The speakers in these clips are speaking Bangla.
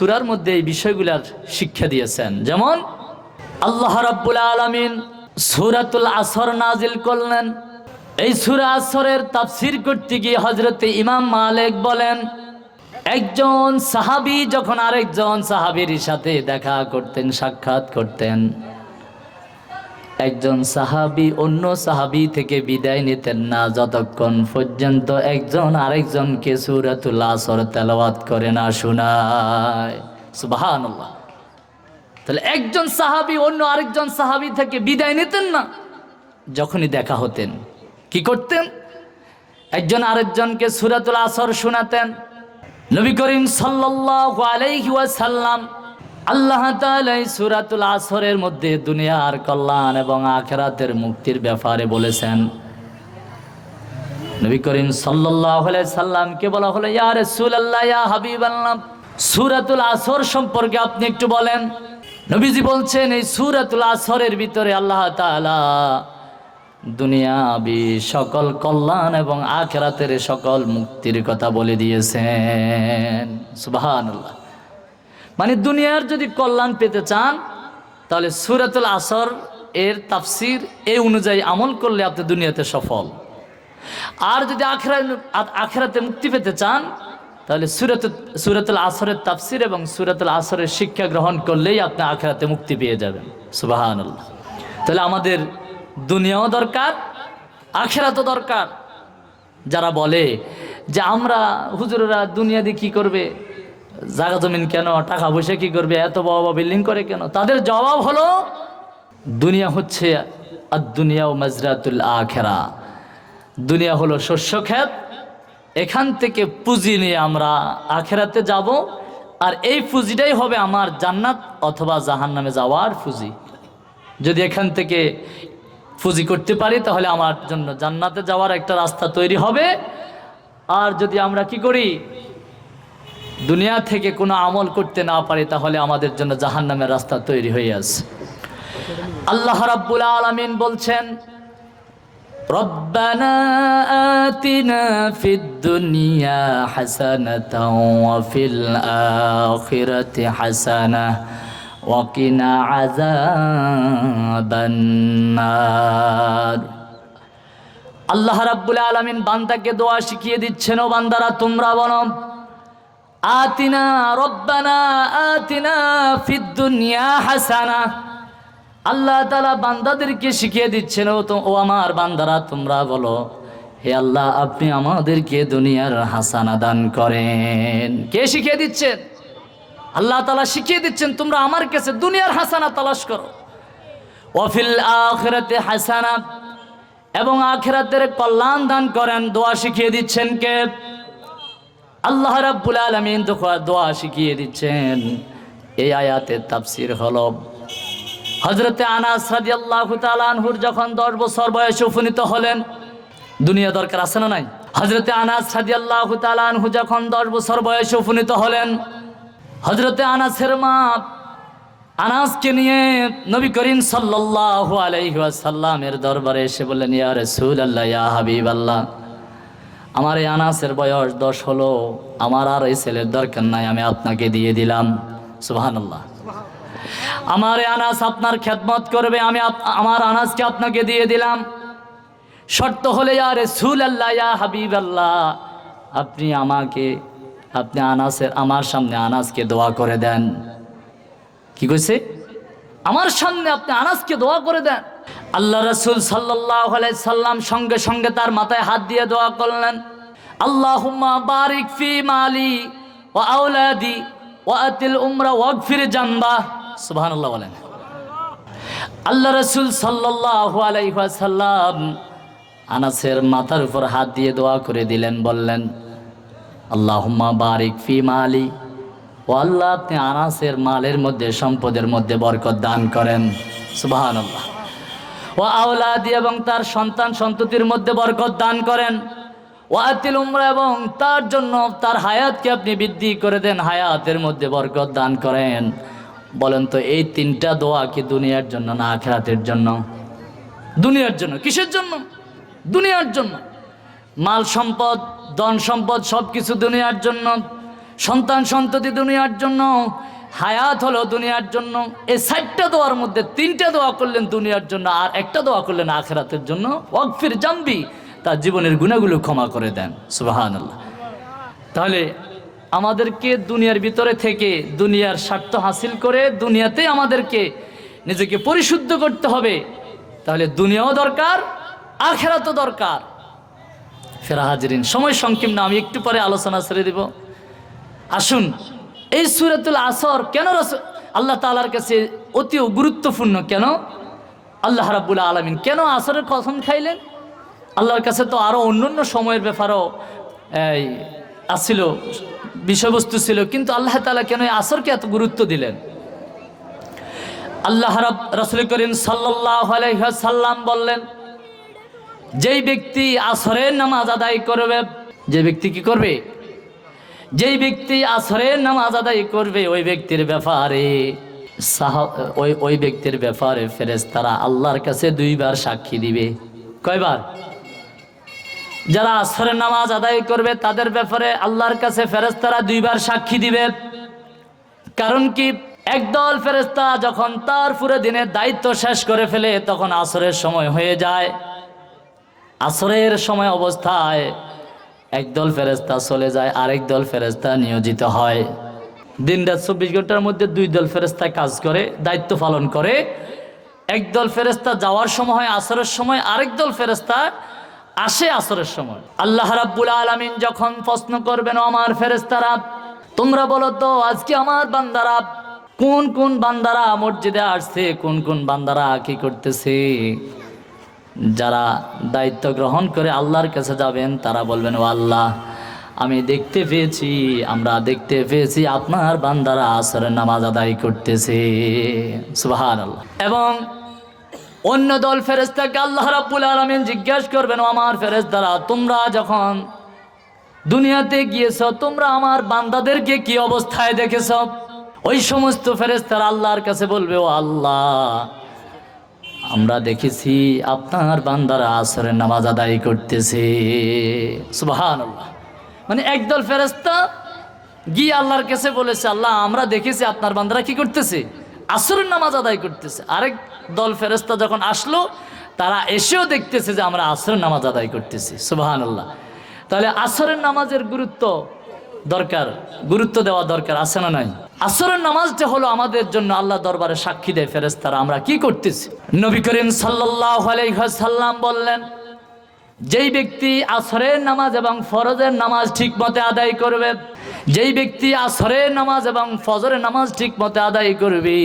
সুরার মধ্যে এই বিষয়গুলার শিক্ষা দিয়েছেন। যেমন, আল্লাহ রাব্বুল আলামিন সুরাতুল আসর নাজিল করলেন। এই সুরা আসরের তাফসির করতে গিয়ে হযরতে ইমাম মালিক বলেন, একজন সাহাবী যখন আরেকজন সাহাবীর সাথে দেখা করতেন, সাক্ষাৎ করতেন একজন সাহাবী অন্য সাহাবি থেকে বিদায় নিতেন না, যতক্ষণ পর্যন্ত একজন আরেকজনকে সূরাতুল আসর তেলাওয়াত করে না শোনায়। সুবহানাল্লাহ। তাহলে একজন সাহাবী অন্য আরেকজন সাহাবি থেকে বিদায় নিতেন না, যখনই দেখা হতেন। কি করতেন? একজন আরেকজনকে সুরাতুল আসর শোনাতেন। নবী করিম সাল্লাল্লাহু আলাইহি ওয়াসাল্লাম আল্লাহ তাআলা এই সূরাতুল আসরের মধ্যে দুনিয়ার কল্যাণ এবং আখেরাতের মুক্তির ব্যাপারে বলেছেন। নবী করিম আলাইহি সাল্লামকে বলা হলো সূরাতুল আসর সম্পর্কে আপনি একটু বলেন। নবীজি বলছেন, এই সূরাতুল আসরের ভিতরে আল্লাহ তাআলা দুনিয়াবি সকল কল্যাণ এবং আখেরাতের সকল মুক্তির কথা বলে দিয়েছেন। সুবহানাল্লাহ। মানে দুনিয়ার যদি কল্যাণ পেতে চান, তাহলে সুরাতুল আসর এর তাফসির এই অনুযায়ী আমল করলে আপনি দুনিয়াতে সফল। আর যদি আখেরা আখেরাতে মুক্তি পেতে চান, তাহলে সুরাত সুরাতুল আসরের তাফসির এবং সুরাতুল আসরের শিক্ষা গ্রহণ করলেই আপনি আখেরাতে মুক্তি পেয়ে যাবেন। সুবাহান্লাহ তাহলে আমাদের দুনিয়াও দরকার, আখেরাতও দরকার। যারা বলে যে আমরা হুজুরেরা দুনিয়া দিয়ে কী করবে? জায়গা জমিন কেন? টাকা পয়সা কী করবে? এত বড় বিল্ডিং করে কেন? তাদের জবাব হলো, দুনিয়া হচ্ছে আর দুনিয়া ও মাজরাতুল আখেরা। দুনিয়া হলো শস্য ক্ষেত। এখান থেকে পুঁজি নিয়ে আমরা আখেরাতে যাব। আর এই পুঁজিটাই হবে আমার জান্নাত অথবা জাহান নামে যাওয়ার পুঁজি। যদি এখান থেকে পুঁজি করতে পারি, তাহলে আমার জন্য জান্নাতে যাওয়ার একটা রাস্তা তৈরি হবে। আর যদি আমরা কি করি দুনিয়া থেকে কোনো আমল করতে না পারি তাহলে আমাদের জন্য জাহান নামের রাস্তা তৈরি হয়ে আছে আল্লাহ রাব্বুল আলামিন বলছেন ربنا آتنا في الدنيا حسنة وفي الآخرة حسنة وقنا عذاب النار আল্লাহ রাব্বুল আলামিন বান্দাকে দোয়া শিখিয়ে দিচ্ছেন ও বান্দারা তোমরা বলো আতিনা রব্বানা, আতিনা ফিদ দুনিয়া হাসানা। আল্লাহ তালা বান্দাদেরকে শিখিয়ে দিচ্ছেন, ও তো, ও আমার বান্দারা, তোমরা বলো, হে আল্লাহ, আপনি আমাদেরকে দুনিয়ার হাসানা দান করেন। কে শিখিয়ে দিচ্ছেন? আল্লাহ তালা শিখিয়ে দিচ্ছেন, তোমরা আমার কাছে দুনিয়ার হাসানা তালাশ করো। ওয়াফিল আখরাতে হাসানা, এবং আখেরাতের কল্যাণ দান করেন। দোয়া শিখিয়ে দিচ্ছেন কে? আল্লাহ রাব্বুল আলামিন দোয়া দোয়া শিখিয়ে দিচ্ছেন। এই আয়াতের তাফসির হলো হজরতে আনাস রাদিয়াল্লাহু তাআলা আনহুর যখন দশ বছর বয়সে উপনীত হলেন, দুনিয়া দরকার আছে না নাই? হজরতে আনাস রাদিয়াল্লাহু তাআলা আনহু যখন দশ বছর বয়সে উপনীত হলেন হজরতে আনাসের মা আনাসকে নিয়ে নবী করিম সাল্লাল্লাহু আলাইহি ওয়াসাল্লামের দরবারে এসে বললেন, ইয়া রাসূলুল্লাহ, ইয়া হাবিবাল্লাহ। আমার এই আনাসের বয়স দশ হলো, আমার আর এই ছেলের দরকার নাই, আমি আপনাকে দিয়ে দিলাম। সুবহানাল্লাহ। আমার এই আনাস আপনার খেদমত করবে, আমি আমার আনাসকে আপনাকে দিয়ে দিলাম। শর্ত হলে, ইয়া রসুল আল্লাহ ইয়া হাবিব আল্লাহ আপনি আমাকে, আপনি আনাসের, আমার সামনে আনাসকে দোয়া করে দেন। কি কইছে? আমার সামনে আপনি আনাসকে দোয়া করে দেন। আল্লাহ রসুল সাল্লাম সঙ্গে সঙ্গে তার মাথায় হাত দিয়ে দোয়া করলেন আল্লাহ বারিক ফি মালি ও আউলাদি ও আতিল উমরা জাম্বা। বলেন। আল্লাহ রসুল সাল্লাহ আলাইসাল্লাম আনাসের মাথার উপর হাত দিয়ে দোয়া করে দিলেন, বললেন, আল্লাহুম্মা বারিক ফি মালি ও আল্লাহ আপনি আনাসের মালের মধ্যে, সম্পদের মধ্যে বরকত দান করেন। সুবাহান আল্লাহ ও আওলাদি এবং তার সন্তান সন্ততির মধ্যে বরকত দান করেন। ও আতিল উমরা এবং তার জন্য তার হায়াতকে আপনি বৃদ্ধি করে দেন, হায়াতের মধ্যে বরকত দান করেন। বলেন তো, এই তিনটা দোয়া কি দুনিয়ার জন্য না আখেরাতের জন্য? দুনিয়ার জন্য, কিসের জন্য? দুনিয়ার জন্য। মাল সম্পদ, ধন সম্পদ সব কিছু দুনিয়ার জন্য। সন্তান সন্ততি দুনিয়ার জন্য। হায়াত হলো দুনিয়ার জন্য। এই চারটা দোয়ার মধ্যে তিনটা দোয়া করলেন দুনিয়ার জন্য আর একটা দোয়া করলেন আখেরাতের জন্য। ওয়াকফির জাম্বি তার জীবনের গুণাগুলো ক্ষমা করে দেন। সুবাহান তাহলে আমাদেরকে দুনিয়ার ভিতরে থেকে দুনিয়ার স্বার্থ হাসিল করে দুনিয়াতে আমাদেরকে নিজেকে পরিশুদ্ধ করতে হবে। তাহলে দুনিয়াও দরকার, আখেরাতও দরকার। ফেরা হাজিরিন, সময় সংকীর্ণ, আমি একটু পরে আলোচনা ছেড়ে দিব। আসুন এই সুরাতুল আসর কেন আল্লাহ তালার কাছে অতি গুরুত্বপূর্ণ কেন? আল্লাহ রাবুল আলমিন কেন আসরের কসম খাইলেন? আল্লাহর কাছে তো আরও অন্য সময়ের ব্যাপারও, এই আসছিল বিষয়বস্তু ছিল, কিন্তু আল্লাহ তালা কেন এই আসরকে এত গুরুত্ব দিলেন? আল্লাহ রাব, রসুল করিম সাল্লাম বললেন, যেই ব্যক্তি আসরের নামাজ আদায় করবে, যে ব্যক্তি কি করবে? যেই ব্যক্তি আসরের নামাজ আদায় করবে, ওই ব্যক্তির ব্যাপারে ওই ওই ব্যক্তির ব্যাপারে ফেরেস তারা আল্লাহর কাছে দুইবার সাক্ষী দিবে। কয়বার? যারা আসরের নামাজ আদায় করবে, তাদের ব্যাপারে আল্লাহর কাছে ফেরেস্তারা দুইবার সাক্ষী দিবে। কারণ কি? একদল ফেরেস্তা যখন তার পুরো দিনের দায়িত্ব শেষ করে ফেলে, তখন আসরের সময় হয়ে যায়। আসরের সময় অবস্থায় একদল ফেরেস্তা চলে যায়, আরেক দল ফেরেস্তা নিয়োজিত হয়। দিন রাত চব্বিশ ঘণ্টার মধ্যে দুই দল ফেরেস্তা কাজ করে, দায়িত্ব পালন করে। একদল ফেরেস্তা যাওয়ার সময়, আসরের সময়, আরেক দল ফেরেস্তা আসে আসরের সময়। আল্লাহ রাব্বুল আলামিন যখন প্রশ্ন করবেন আমার ফেরেস্তারা তোমরা বলো তো, আজকে আমার বান্দারা কোন কোন বান্দারা মসজিদে আসছে, কোন কোন বান্দারা কি করতেছে? যারা দায়িত্ব গ্রহণ করে আল্লাহর কাছে যাবেন, তারা বলবেন, ও আল্লাহ, আমি দেখতে পেয়েছি, আমরা দেখতে পেয়েছি আপনার বান্দারা আসরের নামাজ আদায় করতেছে। সুবাহান আল্লাহ এবং অন্য দল ফেরেস্তাকে আল্লাহ রাব্বুল আলমিন জিজ্ঞেস করবেন আমার ফেরেস্তারা তোমরা যখন দুনিয়াতে গিয়েছ, তোমরা আমার বান্দাদেরকে কি অবস্থায় দেখেছ? ওই সমস্ত ফেরেস্তারা আল্লাহর কাছে বলবে, ও আল্লাহ আমরা দেখেছি আপনার বান্দারা আসরের নামাজ আদায় করতেছে। সুবাহান মানে একদল ফেরেস্তা গিয়ে আল্লাহর কাছে বলেছে, আল্লাহ, আমরা দেখেছি আপনার বান্দারা কি করতেছে? আসরের নামাজ আদায় করতেছে। আরেক দল ফেরেস্তা যখন আসলো, তারা এসেও দেখতেছে যে আমরা আসরের নামাজ আদায় করতেছি। সুবাহান আল্লাহ তাহলে আসরের নামাজের গুরুত্ব দরকার। গুরুত্ব দেওয়া দরকার, আছে না নাই? আসরের নামাজটা হলো আমাদের জন্য আল্লাহ দরবারে সাক্ষী দেয় ফেরেস্তারা আমরা কি করতেছি? নবী করিম সাল্লাম বললেন, যেই ব্যক্তি আসরের নামাজ এবং ফরজের নামাজ ঠিক মতে আদায় করবে, যেই ব্যক্তি আসরের নামাজ এবং ফজরের নামাজ ঠিক মতে আদায় করবে,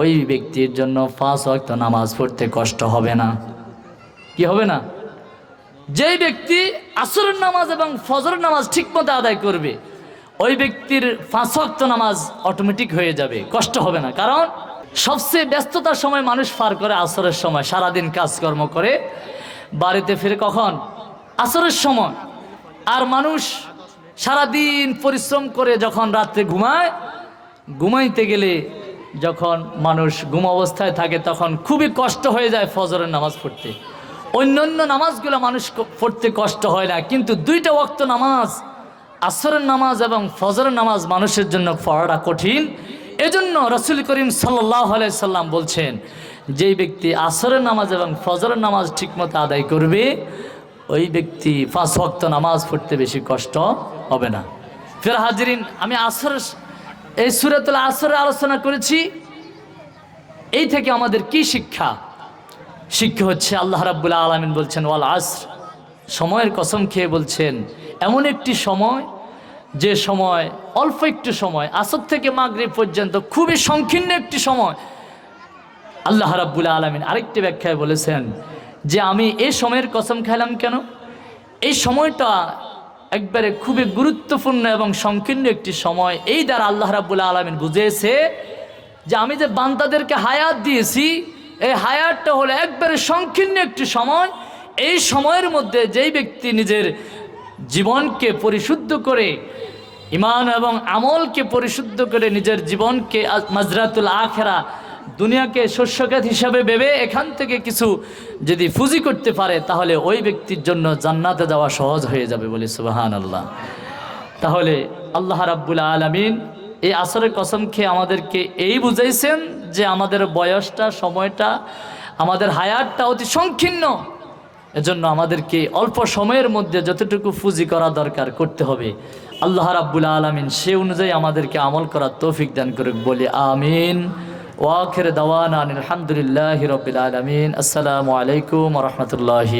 ওই ব্যক্তির জন্য পাঁচ ওয়াক্ত নামাজ পড়তে কষ্ট হবে না। কি হবে না? যেই ব্যক্তি আসরের নামাজ এবং ফজরের নামাজ ঠিক মতো আদায় করবে ওই ব্যক্তির ওয়াক্ত নামাজ অটোমেটিক হয়ে যাবে, কষ্ট হবে না। কারণ সবচেয়ে ব্যস্ততার সময় মানুষ পার করে আসরের সময়, সারাদিন কাজকর্ম করে। বাড়িতে ফিরে কখন? আসরের সময়। আর মানুষ সারাদিন পরিশ্রম করে যখন রাত্রে ঘুমায়, ঘুমাইতে গেলে যখন মানুষ ঘুম অবস্থায় থাকে, তখন খুবই কষ্ট হয়ে যায় ফজরের নামাজ পড়তে। অন্যান্য নামাজগুলো মানুষ পড়তে কষ্ট হয় না, কিন্তু দুইটা ওয়াক্ত নামাজ আসরের নামাজ এবং ফজরের নামাজ মানুষের জন্য পড়াটা কঠিন। এজন্য রসুল করিম সাল্লাহ সাল্লাম বলছেন, যেই ব্যক্তি আসরের নামাজ এবং ফজরের নামাজ ঠিকমতো আদায় করবে, ওই ব্যক্তি পাঁচ ওয়াক্ত নামাজ পড়তে বেশি কষ্ট হবে না। ফের হাজিরিন, আমি আসর এই সুরাতুল আসরের আলোচনা করেছি। এই থেকে আমাদের কি শিক্ষা? শিক্ষা হচ্ছে আল্লাহ রাব্বুল আলমিন বলছেন, ওয়াল আসর। সময়ের কসম খেয়ে বলছেন এমন একটি সময়, যে সময়, অল্প একটু সময়, আসর থেকে মাগরিব পর্যন্ত খুবই সংকীর্ণ একটি সময়। আল্লাহ রাব্বুল আলমিন আরেকটি ব্যাখ্যায় বলেছেন যে আমি এই সময়ের কসম খেলাম কেন? এই সময়টা একবারে খুবই গুরুত্বপূর্ণ এবং সংকীর্ণ একটি সময়। এই দ্বারা আল্লাহ রাব্বুল আলমিন বুঝেছে যে আমি যে বান্দাদেরকে হায়াত দিয়েছি, এই হায়াতটা হলো একবারে সংকীর্ণ একটি সময়। এই সময়ের মধ্যে যেই ব্যক্তি নিজের জীবনকে পরিশুদ্ধ করে ইমান এবং আমলকে পরিশুদ্ধ করে নিজের জীবনকে মাজরাতুল আখেরা, দুনিয়াকে শস্যক্ষেত হিসাবে ভেবে এখান থেকে কিছু যদি ফুজি করতে পারে, তাহলে ওই ব্যক্তির জন্য জান্নাতে যাওয়া সহজ হয়ে যাবে বলে সুবাহান আল্লাহ তাহলে আল্লাহ রাব্বুল আলমিন এই আসরের কসম খেয়ে আমাদেরকে এই বুঝাইছেন যে আমাদের বয়সটা, সময়টা, আমাদের হায়াতটা অতি সংকীর্ণ। এজন্য আমাদেরকে অল্প সময়ের মধ্যে যতটুকু ফুজি করা দরকার করতে হবে। আল্লাহ রাব্বুল আলমিন সে অনুযায়ী আমাদেরকে আমল করার তৌফিক দান করুক বলে আমিন। ওয়াখের দাওয়ান আলহামদুলিল্লাহ রবিল আলমিন। আসসালামু আলাইকুম রহমতুল্লাহি